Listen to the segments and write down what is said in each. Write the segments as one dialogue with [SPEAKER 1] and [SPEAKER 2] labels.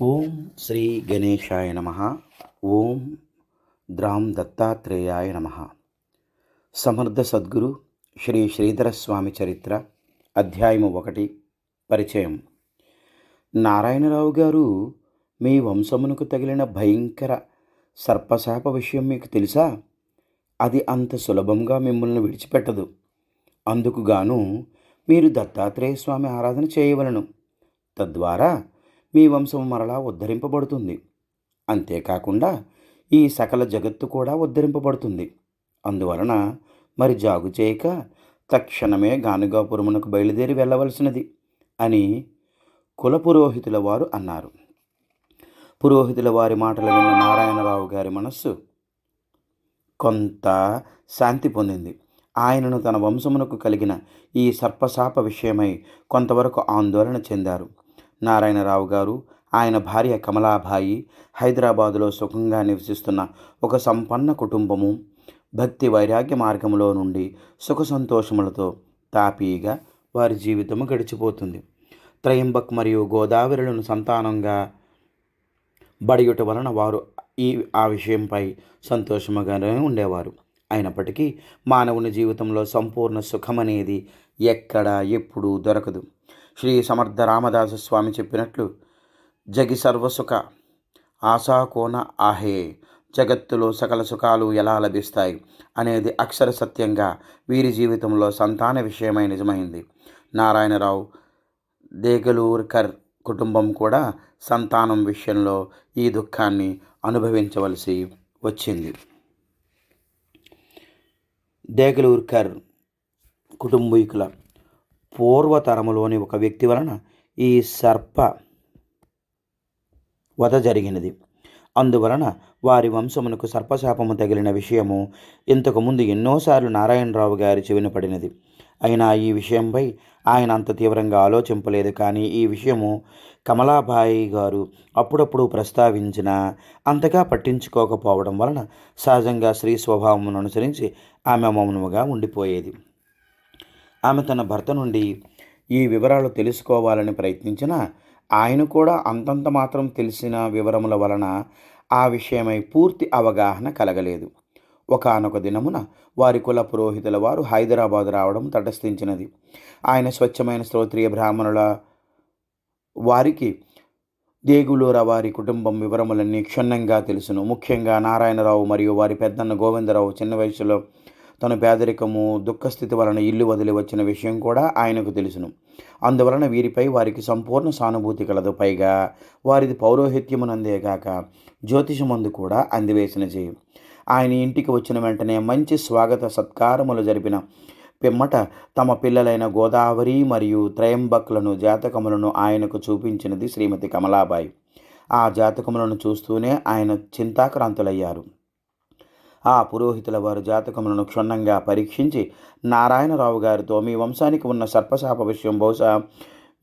[SPEAKER 1] ఓం శ్రీ గణేశాయ నమ ఓం ద్రాం దత్తాత్రేయాయ నమ. సమర్థ సద్గురు శ్రీ శ్రీధర స్వామి చరిత్ర అధ్యాయము ఒకటి పరిచయం. నారాయణరావు గారు మీ వంశమునకు తగిలిన భయంకర సర్పశాప విషయం మీకు తెలుసా? అది అంత సులభంగా మిమ్మల్ని విడిచిపెట్టదు. అందుకుగాను మీరు దత్తాత్రేయ స్వామి ఆరాధన చేయవలను. తద్వారా మీ వంశం మరలా ఉద్ధరింపబడుతుంది. అంతేకాకుండా ఈ సకల జగత్తు కూడా ఉద్ధరింపబడుతుంది. అందువలన మరి జాగు చేయక తక్షణమే గానుగాపురమునకు బయలుదేరి వెళ్ళవలసినది అని కుల పురోహితుల వారు అన్నారు. పురోహితుల వారి మాటలు విన్న నారాయణరావు గారి మనస్సు కొంత శాంతి పొందింది. ఆయనను తన వంశమునకు కలిగిన ఈ సర్పశాప విషయమై కొంతవరకు ఆందోళన చెందారు. నారాయణరావు గారు ఆయన భార్య కమలాబాయి హైదరాబాదులో సుఖంగా నివసిస్తున్న ఒక సంపన్న కుటుంబము భక్తి వైరాగ్య మార్గంలో నుండి సుఖ సంతోషములతో తాపీగా వారి జీవితము గడిచిపోతుంది. త్రయంబక్ మరియు గోదావరిలను సంతానంగా బడియుట వలన వారు ఈ ఆ విషయంపై సంతోషముగానే ఉండేవారు. అయినప్పటికీ మానవుని జీవితంలో సంపూర్ణ సుఖమనేది ఎక్కడ ఎప్పుడూ దొరకదు. శ్రీ సమర్థ రామదాస స్వామి చెప్పినట్లు జగి సర్వసుఖ ఆశాకోన ఆహే జగత్తులో సకల సుఖాలు ఎలా లభిస్తాయి? అనేది అక్షర సత్యంగా వీరి జీవితంలో సంతాన విషయమై నిజమైంది. నారాయణరావు దేగలూర్కర్ కుటుంబం కూడా సంతానం విషయంలో ఈ దుఃఖాన్ని అనుభవించవలసి వచ్చింది. దేగలూర్కర్ కుటుంబీకుల పూర్వతరములోని ఒక వ్యక్తి వలన ఈ సర్ప వధ జరిగినది. అందువలన వారి వంశమునకు సర్పశాపము తగిలిన విషయము ఇంతకుముందు ఎన్నోసార్లు నారాయణరావు గారి చెవిన పడినది. అయినా ఈ విషయంపై ఆయన అంత తీవ్రంగా ఆలోచింపలేదు. కానీ ఈ విషయము కమలాబాయి గారు అప్పుడప్పుడు ప్రస్తావించిన అంతగా పట్టించుకోకపోవడం వలన సహజంగా స్త్రీ స్వభావమును అనుసరించి ఆమె మౌనముగా ఉండిపోయేది. ఆమె తన భర్త నుండి ఈ వివరాలు తెలుసుకోవాలని ప్రయత్నించినా ఆయన కూడా అంతంత మాత్రం తెలిసిన వివరముల వలన ఆ విషయమై పూర్తి అవగాహన కలగలేదు. ఒకనొక దినమున వారి కుల పురోహితుల వారు హైదరాబాద్ రావడం తటస్థించినది. ఆయన స్వచ్ఛమైన శ్రోత్రియ బ్రాహ్మణుల వారికి దేగులూర వారి కుటుంబం వివరములన్నీ క్షుణ్ణంగా తెలుసును. ముఖ్యంగా నారాయణరావు మరియు వారి పెద్దన్న గోవిందరావు చిన్న వయసులో తన పేదరికము దుఃఖస్థితి వలన ఇల్లు వదిలి వచ్చిన విషయం కూడా ఆయనకు తెలుసును. అందువలన వీరిపై వారికి సంపూర్ణ సానుభూతి కలదు. పైగా వారిది పౌరోహిత్యమునందేగాక జ్యోతిషమందు కూడా అందివేసిన చేయి ఆయన ఇంటికి వచ్చిన వెంటనే మంచి స్వాగత సత్కారములు జరిపిన పిమ్మట తమ పిల్లలైన గోదావరి మరియు త్రయంబక్లను జాతకములను ఆయనకు చూపించినది శ్రీమతి కమలాబాయి. ఆ జాతకములను చూస్తూనే ఆయన చింతాక్రాంతులయ్యారు. ఆ పురోహితుల వారు జాతకములను క్షుణ్ణంగా పరీక్షించి నారాయణరావు గారితో మీ వంశానికి ఉన్న సర్పశాప విషయం బహుశా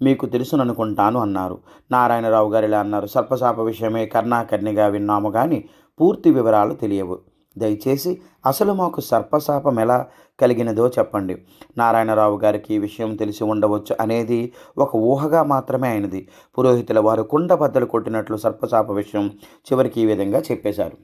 [SPEAKER 1] మీకు తెలుసుననుకుంటాను అన్నారు. నారాయణరావు గారు ఇలా అన్నారు. సర్పశాప విషయమే కర్ణాకర్ణిగా విన్నాము కానీ పూర్తి వివరాలు తెలియవు. దయచేసి అసలు మాకు సర్పశాపం ఎలా కలిగినదో చెప్పండి. నారాయణరావు గారికి ఈ విషయం తెలిసి ఉండవచ్చు అనేది ఒక ఊహగా మాత్రమే అయినది. పురోహితుల వారు కుండ బద్దలు కొట్టినట్లు సర్పశాప విషయం చివరికి ఈ విధంగా చెప్పేశారు.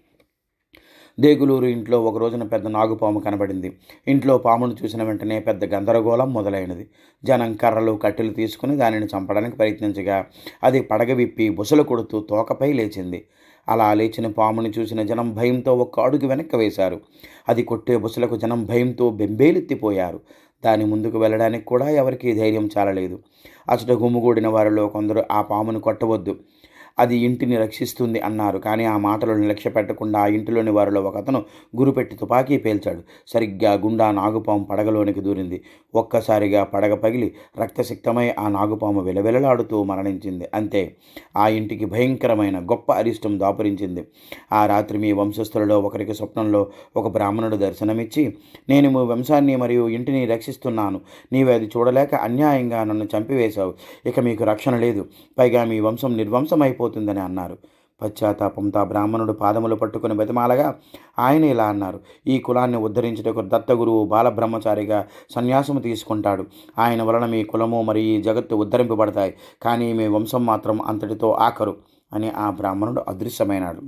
[SPEAKER 1] దేగులూరు ఇంట్లో ఒక రోజున పెద్ద నాగుపాము కనబడింది. ఇంట్లో పామును చూసిన వెంటనే పెద్ద గందరగోళం మొదలైనది. జనం కర్రలు కట్టెలు తీసుకుని దానిని చంపడానికి ప్రయత్నించగా అది పడగ విప్పి బుసలు కొడుతూ తోకపై లేచింది. అలా లేచిన పాముని చూసిన జనం భయంతో ఒక్క అడుగు వెనక్కి వేశారు. అది కొట్టే బుసలకు జనం భయంతో బెంబేలెత్తిపోయారు. దాని ముందుకు వెళ్ళడానికి కూడా ఎవరికీ ధైర్యం చాలలేదు. అసలు గుమ్ముగూడిన వారిలో కొందరు ఆ పామును కొట్టవద్దు. అది ఇంటిని రక్షిస్తుంది అన్నారు. కానీ ఆ మాటలను లక్ష్య పెట్టకుండా ఆ ఇంటిలోని వారిలో ఒక అతను గురుపెట్టి తుపాకీ పేల్చాడు. సరిగ్గా గుండా నాగుపాము పడగలోనికి దూరింది. ఒక్కసారిగా పడగ పగిలి రక్తసిక్తమై ఆ నాగుపాము విలవిలలాడుతూ మరణించింది. అంతే ఆ ఇంటికి భయంకరమైన గొప్ప అరిష్టం దాపురించింది. ఆ రాత్రి మీ వంశస్థులలో ఒకరికి స్వప్నంలో ఒక బ్రాహ్మణుడు దర్శనమిచ్చి నేను మీ వంశాన్ని మరియు ఇంటిని రక్షిస్తున్నాను. నీవు అది చూడలేక అన్యాయంగా నన్ను చంపివేశావు. ఇక మీకు రక్షణ లేదు. పైగా మీ వంశం నిర్వంశమైపో పోతుందని అన్నారు. పశ్చాత్తాపంతో ఆ బ్రాహ్మణుడు పాదములు పట్టుకుని బతిమాలగా ఆయన ఇలా అన్నారు ఈ కులాన్ని ఉద్ధరించుటకు దత్తగురువు బాలబ్రహ్మచారిగా సన్యాసము తీసుకుంటాడు. ఆయన వలన మీ కులము మరియు ఈ జగత్తు ఉద్ధరింపబడతాయి. కానీ మీ వంశం మాత్రం అంతటితో ఆఖరు అని ఆ బ్రాహ్మణుడు అదృశ్యమైనాడు.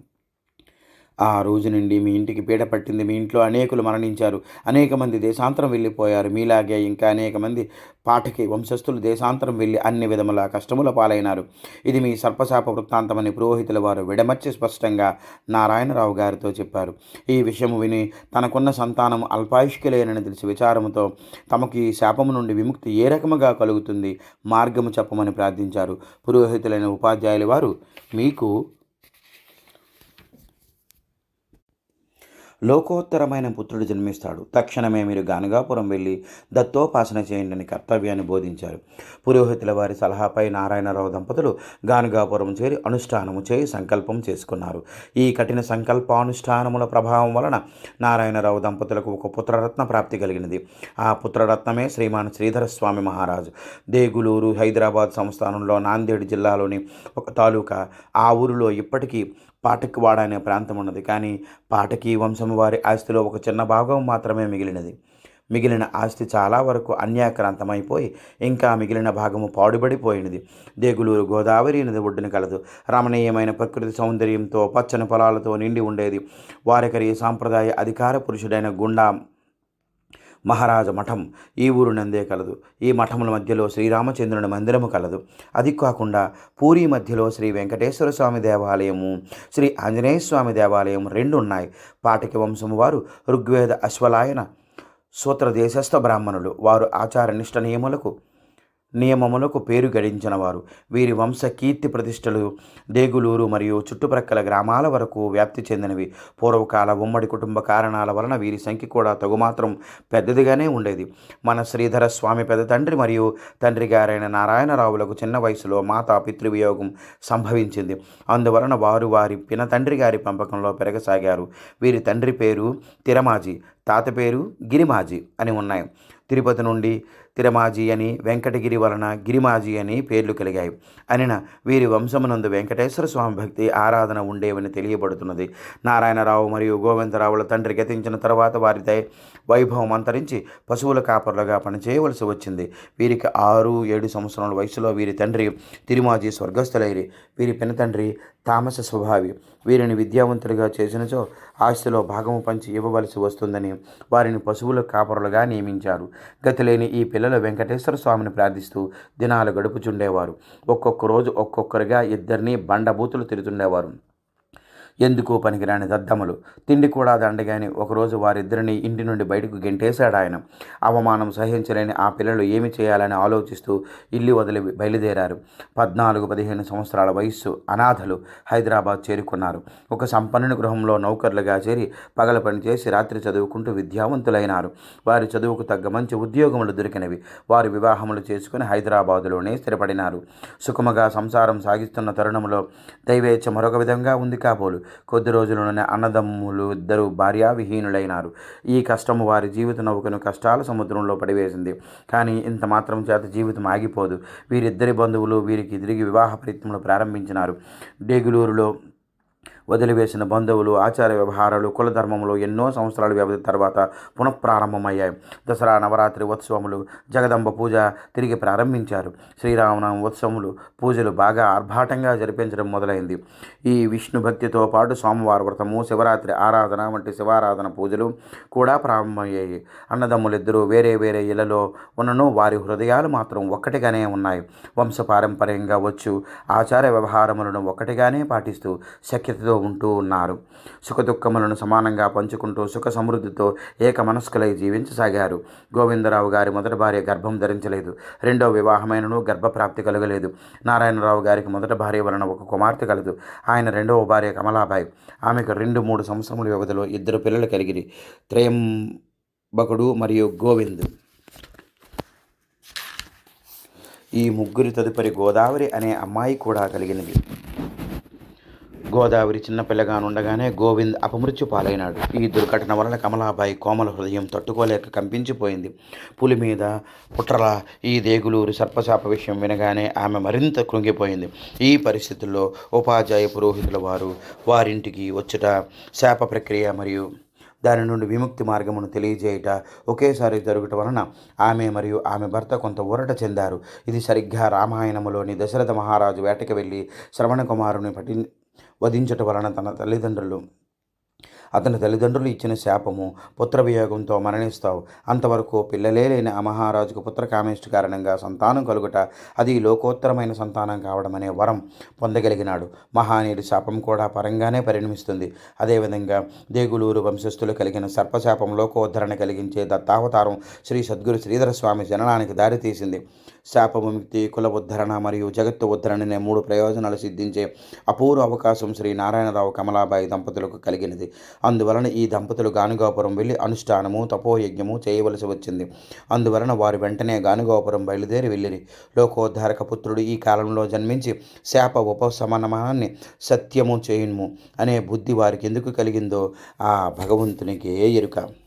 [SPEAKER 1] ఆ రోజు నుండి మీ ఇంటికి పీడ పట్టింది. మీ ఇంట్లో అనేకులు మరణించారు. అనేక మంది దేశాంతరం వెళ్ళిపోయారు. మీలాగే ఇంకా అనేక మంది పాఠకి వంశస్థులు దేశాంతరం వెళ్ళి అన్ని విధముల కష్టముల పాలైనారు. ఇది మీ సర్పశాప వృత్తాంతమని పురోహితుల వారు విడమర్చి స్పష్టంగా నారాయణరావు గారితో చెప్పారు. ఈ విషయము విని తనకున్న సంతానం అల్పాయుష్కులేనని తెలిసి విచారముతో తమకు ఈ శాపము నుండి విముక్తి ఏ రకముగా కలుగుతుంది? మార్గము చెప్పమని ప్రార్థించారు. పురోహితులైన ఉపాధ్యాయుల వారు మీకు లోకోత్తరమైన పుత్రుడు జన్మిస్తాడు. తక్షణమే మీరు గానగాపురం వెళ్ళి దత్తోపాసన చేయండి అని కర్తవ్యాన్ని బోధించారు. పురోహితుల వారి సలహాపై నారాయణరావు దంపతులు గానుగాపురం చేరి అనుష్ఠానము చేయి సంకల్పం చేసుకున్నారు. ఈ కఠిన సంకల్పానుష్ఠానముల ప్రభావం వలన నారాయణరావు దంపతులకు ఒక పుత్రరత్న ప్రాప్తి కలిగినది. ఆ పుత్రరత్నమే శ్రీమాన్ శ్రీధర స్వామి మహారాజు. దేగులూరు హైదరాబాద్ సంస్థానంలో నాందేడ్ జిల్లాలోని ఒక తాలూకా ఆ ఊరిలో ఇప్పటికీ పాటకివాడ అనే ప్రాంతం ఉన్నది. కానీ పాటకి వంశం వారి ఆస్తిలో ఒక చిన్న భాగం మాత్రమే మిగిలినది. మిగిలిన ఆస్తి చాలా వరకు అన్యాక్రాంతమైపోయి ఇంకా మిగిలిన భాగము పాడుబడిపోయినది. దేగులూరు గోదావరి నది ఒడ్డున కలదు. రమణీయమైన ప్రకృతి సౌందర్యంతో పచ్చని పొలాలతో నిండి ఉండేది. వారికరి సాంప్రదాయ అధికార పురుషుడైన గుండా మహారాజ మఠం ఈ ఊరు నందే కలదు. ఈ మఠముల మధ్యలో శ్రీరామచంద్రుని మందిరము కలదు. అది కాకుండా పూరి మధ్యలో శ్రీ వెంకటేశ్వర స్వామి దేవాలయము శ్రీ ఆంజనేయ స్వామి దేవాలయం రెండు ఉన్నాయి. పాటికి వంశము వారు ఋగ్వేద అశ్వలాయన సూత్ర దేశస్థ బ్రాహ్మణులు. వారు ఆచార నిష్ట నియములకు నియమములకు పేరు గడించినవారు. వీరి వంశ కీర్తి ప్రతిష్టలు దేగులూరు మరియు చుట్టుప్రక్కల గ్రామాల వరకు వ్యాప్తి చెందినవి. పూర్వకాల ఉమ్మడి కుటుంబ కారణాల వలన వీరి సంఖ్య కూడా తగుమాత్రం పెద్దదిగానే ఉండేది. మన శ్రీధర స్వామి పెద్ద తండ్రి మరియు తండ్రి గారైన నారాయణరావులకు చిన్న వయసులో మాతా పితృవియోగం సంభవించింది. అందువలన వారు వారి పిన తండ్రి గారి పెంపకంలో పెరగసాగారు. వీరి తండ్రి పేరు తిరమాజీ తాత పేరు గిరిమాజీ అని ఉన్నాయి. తిరుపతి నుండి తిరమాజీ అని వెంకటగిరి వలన గిరిమాజీ అని పేర్లు కలిగాయి. అనిన వీరి వంశమునందు వెంకటేశ్వర స్వామి భక్తి ఆరాధన ఉండేవని తెలియబడుతున్నది. నారాయణరావు మరియు గోవిందరావుల తండ్రి గతించిన తర్వాత వారిపై వైభవం అంతరించి పశువుల కాపరులుగా పనిచేయవలసి వచ్చింది. వీరికి ఆరు ఏడు సంవత్సరాల వయసులో వీరి తండ్రి తిరుమాజీ స్వర్గస్థులైరి. వీరి పిన తండ్రి తామస స్వభావి. వీరిని విద్యావంతులుగా చేసినచో ఆస్తిలో భాగము పంచి ఇవ్వవలసి వస్తుందని వారిని పశువుల కాపరులుగా నియమించారు. గతిలేని ఈ పిల్లలు వెంకటేశ్వర స్వామిని ప్రార్థిస్తూ దినాలు గడుపుచుండేవారు. ఒక్కొక్క రోజు ఒక్కొక్కరిగా ఇద్దరిని బండబూతులు తిరుగుతుండేవారు ఎందుకు పనికిరాని దద్దమ్మలు తిండి కూడా దండగాని ఒకరోజు వారిద్దరిని ఇంటి నుండి బయటకు గెంటేశాడు ఆయన. అవమానం సహించలేని ఆ పిల్లలు ఏమి చేయాలని ఆలోచిస్తూ ఇల్లు వదిలి బయలుదేరారు. పద్నాలుగు పదిహేను సంవత్సరాల వయస్సు అనాథలు హైదరాబాద్ చేరుకున్నారు. ఒక సంపన్నుని గృహంలో నౌకర్లుగా చేరి పగల పని చేసి రాత్రి చదువుకుంటూ విద్యావంతులైనారు. వారి చదువుకు తగ్గ మంచి ఉద్యోగములు దొరికినవి. వారు వివాహములు చేసుకుని హైదరాబాదులోనే స్థిరపడినారు. సుఖముగా సంసారం సాగిస్తున్న తరుణంలో దైవేచ్ఛ మరొక విధంగా ఉంది కాబోలు. కొద్ది రోజుల్లోనే అన్నదమ్ములు ఇద్దరు భార్యావిహీనులైనారు. ఈ కష్టము వారి జీవిత నౌకను కష్టాల సముద్రంలో పడివేసింది. కానీ ఇంత మాత్రం చేత జీవితం ఆగిపోదు. వీరిద్దరి బంధువులు వీరికి తిరిగి వివాహ ప్రయత్నములు ప్రారంభించినారు. డేగులూరులో వదిలివేసిన బంధువులు ఆచార వ్యవహారాలు కులధర్మములు ఎన్నో సంవత్సరాల వ్యవధి తర్వాత పునఃప్రారంభమయ్యాయి. దసరా నవరాత్రి ఉత్సవములు జగదంబ పూజ తిరిగి ప్రారంభించారు. శ్రీరామనవమి ఉత్సవములు పూజలు బాగా ఆర్భాటంగా జరిపించడం మొదలైంది. ఈ విష్ణు భక్తితో పాటు సోమవార వ్రతము శివరాత్రి ఆరాధన వంటి శివారాధన పూజలు కూడా ప్రారంభమయ్యాయి. అన్నదమ్ములిద్దరూ వేరే వేరే ఇళ్ళలో ఉన్నను వారి హృదయాలు మాత్రం ఒక్కటిగానే ఉన్నాయి. వంశపారంపర్యంగా వచ్చు ఆచార వ్యవహారములను ఒక్కటిగానే పాటిస్తూ శక్యతతో ఉంటూ ఉన్నారు. సుఖదుఖములను సమానంగా పంచుకుంటూ సుఖ సమృద్ధితో ఏక మనస్కులై జీవించసాగారు. గోవిందరావు గారి మొదటి భార్య గర్భం ధరించలేదు. రెండో వివాహమైనను గర్భప్రాప్తి కలగలేదు. నారాయణరావు గారికి మొదటి భార్య వలన ఒక కుమార్తె కలదు. ఆయన రెండవ భార్య కమలాబాయి. ఆమెకు రెండు మూడు సంవత్సరముల వ్యవధిలో ఇద్దరు పిల్లలు కలిగిరి. త్రయంబకుడు మరియు గోవింద్. ఈ ముగ్గురి తదుపరి గోదావరి అనే అమ్మాయి కూడా కలిగినది. గోదావరి చిన్నపిల్లగా ఉండగానే గోవింద్ అపమృత్యు పాలైనాడు ఈ దుర్ఘటన వలన కమలాబాయి కోమల హృదయం తట్టుకోలేక కంపించిపోయింది. పులి మీద పుట్రల ఈ దేగులూరు సర్పశాప విషయం వినగానే ఆమె మరింత కృంగిపోయింది. ఈ పరిస్థితుల్లో ఉపాధ్యాయ పురోహితుల వారు వారింటికి వచ్చుట శాప ప్రక్రియ మరియు దాని నుండి విముక్తి మార్గమును తెలియజేయుట ఒకేసారి జరుగుట వలన ఆమె మరియు ఆమె భర్త కొంత ఊరట చెందారు. ఇది సరిగ్గా రామాయణములోని దశరథ మహారాజు వేటకి వెళ్ళి శ్రవణ కుమారుని పఠి వధించట వలన తన తల్లిదండ్రులు అతని తల్లిదండ్రులు ఇచ్చిన శాపము పుత్ర వియోగంతో మరణిస్తావు. అంతవరకు పిల్లలే లేని ఆ మహారాజుకు పుత్ర కామేష్టి కారణంగా సంతానం కలుగుట అది లోకోత్తరమైన సంతానం కావడం అనే వరం పొందగలిగినాడు. మహానీయుడి శాపం కూడా పరంగానే పరిణమిస్తుంది. అదేవిధంగా దేగులూరు వంశస్థులు కలిగిన సర్పశాపం లోకోద్ధరణ కలిగించే దత్తావతారం శ్రీ సద్గురు శ్రీధర స్వామి జననానికి దారితీసింది శాపముక్తి కుల ఉద్ధరణ మరియు జగత్తు ఉద్ధరణ అనే మూడు ప్రయోజనాలు సిద్ధించే అపూర్వ అవకాశం శ్రీ నారాయణరావు కమలాబాయి దంపతులకు కలిగినది. అందువలన ఈ దంపతులు గానుగాపురం వెళ్ళి అనుష్ఠానము తపోయజ్ఞము చేయవలసి వచ్చింది. అందువలన వారు వెంటనే గానుగాపురం బయలుదేరి వెళ్ళిరి. లోకోద్ధారక పుత్రుడు ఈ కాలంలో జన్మించి శాప ఉపశమనమాన్ని సత్యము చేయుము అనే బుద్ధి వారికి ఎందుకు కలిగిందో ఆ భగవంతునికే ఎరుక.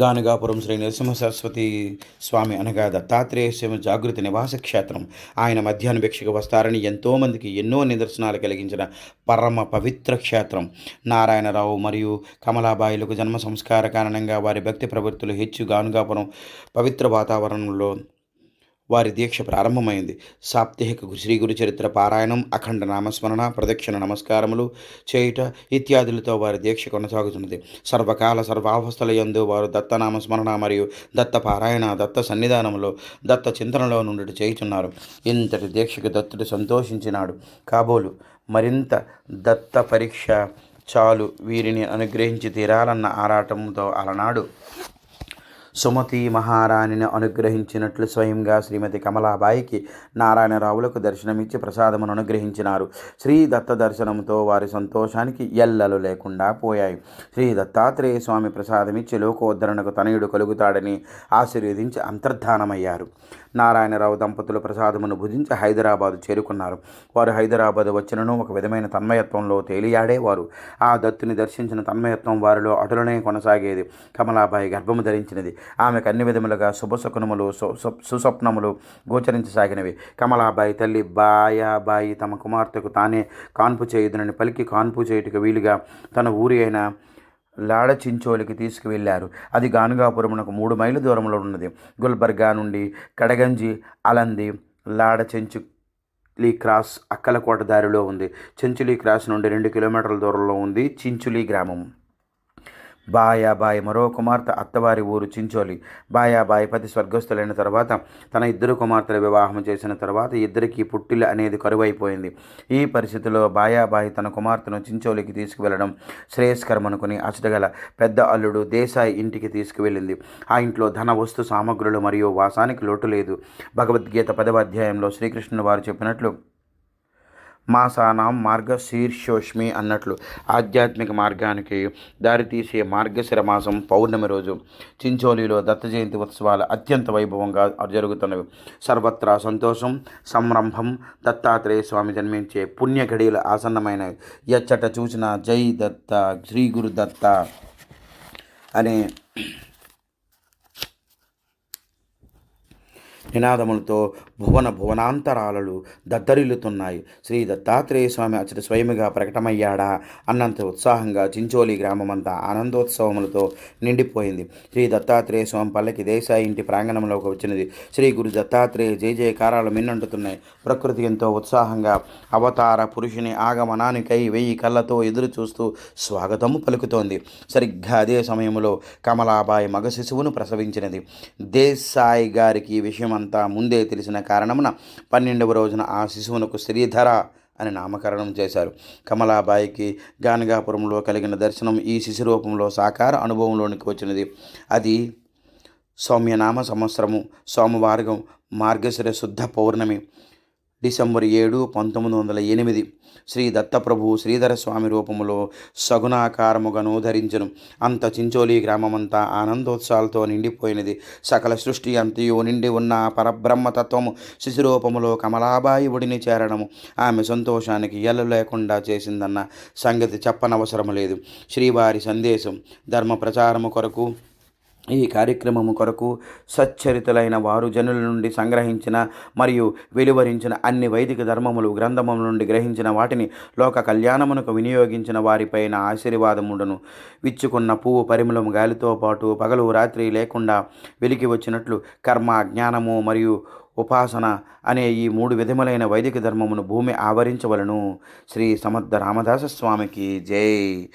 [SPEAKER 1] గానుగాపురం శ్రీ నరసింహ సరస్వతి స్వామి అనగా దత్తాత్రేయ శివ జాగృతి నివాస క్షేత్రం. ఆయన మధ్యాహ్న భిక్షకు వస్తారని ఎంతోమందికి ఎన్నో నిదర్శనాలు కలిగించిన పరమ పవిత్ర క్షేత్రం. నారాయణరావు మరియు కమలాబాయిలకు జన్మ సంస్కార కారణంగా వారి భక్తి ప్రవృత్తులు హెచ్చు గానుగాపురం పవిత్ర వాతావరణంలో వారి దీక్ష ప్రారంభమైంది. సాప్తాహిక శ్రీ గురు చరిత్ర పారాయణం అఖండ నామస్మరణ ప్రదక్షిణ నమస్కారములు చేయుట ఇత్యాదులతో వారి దీక్ష కొనసాగుతున్నది. సర్వకాల సర్వావస్థల యందు వారు దత్త నామస్మరణ మరియు దత్త పారాయణ దత్త సన్నిధానంలో దత్త చింతనలో నుండి చేయుచున్నారు. ఇంతటి దీక్షకు దత్తుడు సంతోషించినాడు. కాబోలు మరింత దత్త పరీక్ష చాలు వీరిని అనుగ్రహించి తీరాలన్న ఆరాటంతో అలనాడు. సుమతి మహారాణిని అనుగ్రహించినట్లు స్వయంగా శ్రీమతి కమలాబాయికి నారాయణరావులకు దర్శనమిచ్చి ప్రసాదమును అనుగ్రహించినారు. శ్రీ దత్త దర్శనంతో వారి సంతోషానికి ఎల్లలు లేకుండా పోయాయి. శ్రీ దత్తాత్రేయ స్వామి ప్రసాదమిచ్చి లోకోద్ధరణకు తనయుడు కలుగుతాడని ఆశీర్వదించి అంతర్ధానమయ్యారు. నారాయణరావు దంపతులు ప్రసాదమును భుజించి హైదరాబాదు చేరుకున్నారు. వారు హైదరాబాద్ వచ్చినను ఒక విధమైన తన్మయత్వంలో తేలియాడేవారు ఆ దత్తుని దర్శించిన తన్మయత్వం వారిలో అటులనే కొనసాగేది. కమలాబాయి గర్భము ధరించినది. ఆమెకు అన్ని విధములుగా శుభశకునములు సుస్వప్నములు గోచరించసాగినవి. కమలాబాయి తల్లి బాయాబాయి తమ కుమార్తెకు తానే కాన్పు చేయుదునని పలికి కాన్పు చేయుటకు వీలుగా తన ఊరి అయిన లాడ చించోలికి తీసుకువెళ్ళారు. అది గానుగాపురమునకు మూడు మైళ్ళ దూరంలో ఉన్నది. గుల్బర్గా నుండి కడగంజి అలంది లాడ చెంచు లీ క్రాస్ అక్కలకోట దారిలో ఉంది. చెంచులీ క్రాస్ నుండి రెండు కిలోమీటర్ల దూరంలో ఉంది చించులీ గ్రామం. బాయాబాయి మరో కుమార్తె అత్తవారి ఊరు చించోలి. బాయాబాయి పతి స్వర్గస్థులైన తర్వాత తన ఇద్దరు కుమార్తెల వివాహం చేసిన తర్వాత ఇద్దరికి పుట్టిల అనేది కరువైపోయింది. ఈ పరిస్థితిలో బాయాబాయి తన కుమార్తెను చించోలికి తీసుకువెళ్ళడం శ్రేయస్కరమనుకుని అచటగల పెద్ద అల్లుడు దేశాయి ఇంటికి తీసుకువెళ్ళింది. ఆ ఇంట్లో ధన వస్తు సామగ్రులు మరియు వాసానికి లోటు లేదు. భగవద్గీత పదవ అధ్యాయంలో శ్రీకృష్ణుడు వారు చెప్పినట్లు మాసానాం మార్గశీర్షోష్మి అన్నట్లు ఆధ్యాత్మిక మార్గానికి దారితీసే మార్గశిర మాసం పౌర్ణమి రోజు. చించోలిలో దత్త జయంతి ఉత్సవాలు అత్యంత వైభవంగా జరుగుతున్నవి. సర్వత్రా సంతోషం సంరంభం దత్తాత్రేయ స్వామి జన్మించే పుణ్య ఘడియలు ఆసన్నమైనవి. ఎచ్చట చూసిన జై దత్త శ్రీ గురు దత్త అనే నినాదములతో భువన భువనాంతరాలలు దద్దరిల్లుతున్నాయి. శ్రీ దత్తాత్రేయ స్వామి అచ్చట స్వయముగా ప్రకటమయ్యాడా? అన్నంత ఉత్సాహంగా చించోలి గ్రామమంతా ఆనందోత్సవములతో నిండిపోయింది. శ్రీ దత్తాత్రేయ స్వామి పల్లకి దేశాయి ఇంటి ప్రాంగణంలోకి వచ్చినది. శ్రీ గురు దత్తాత్రేయ జయ జయకారాలు మిన్నంటుతున్నాయి. ప్రకృతి ఎంతో ఉత్సాహంగా అవతార పురుషుని ఆగమనానికై వెయ్యి కళ్ళతో ఎదురు చూస్తూ స్వాగతము పలుకుతోంది. సరిగ్గా అదే సమయంలో కమలాబాయి మగ శిశువును ప్రసవించినది. దేశాయి గారికి ఈ విషయమంతా ముందే తెలిసిన కారణమున పన్నెండవ రోజున ఆ శిశువునకు శ్రీధర అని నామకరణం చేశారు. కమలాబాయికి గానగాపురంలో కలిగిన దర్శనం ఈ శిశు రూపంలో సాకార అనుభవంలోనికి వచ్చినది. అది సౌమ్యనామ సంవత్సరము సోమవారం మార్గశిర శుద్ధ పౌర్ణమి. డిసెంబర్ ఏడు పంతొమ్మిది వందల ఎనిమిది. శ్రీ దత్తప్రభు శ్రీధర స్వామి రూపములో సగుణాకారముగను ధరించను అంత చించోలి గ్రామమంతా ఆనందోత్సాహాలతో నిండిపోయినది. సకల సృష్టి అంతయు నిండి ఉన్న పరబ్రహ్మతత్వము శిశురూపములో కమలాబాయి ఒడిని చేరడము. ఆమె సంతోషానికి ఎల్లు లేకుండా చేసిందన్న సంగతి చెప్పనవసరం లేదు. శ్రీవారి సందేశం ధర్మ ప్రచారము కొరకు ఈ కార్యక్రమము కొరకు సచ్చరితులైన వారు జనుల నుండి సంగ్రహించిన మరియు వెలువరించిన అన్ని వైదిక ధర్మములు గ్రంథముల నుండి గ్రహించిన వాటిని లోక కళ్యాణమునకు వినియోగించిన వారిపైన ఆశీర్వాదముండును. విచ్చుకున్న పువ్వు పరిమళం గాలితో పాటు పగలు రాత్రి లేకుండా వెలికి వచ్చినట్లు కర్మ జ్ఞానము మరియు ఉపాసన అనే ఈ మూడు విధములైన వైదిక ధర్మమును భూమి ఆవరించవలను. శ్రీ సమర్థ రామదాస స్వామికి జై.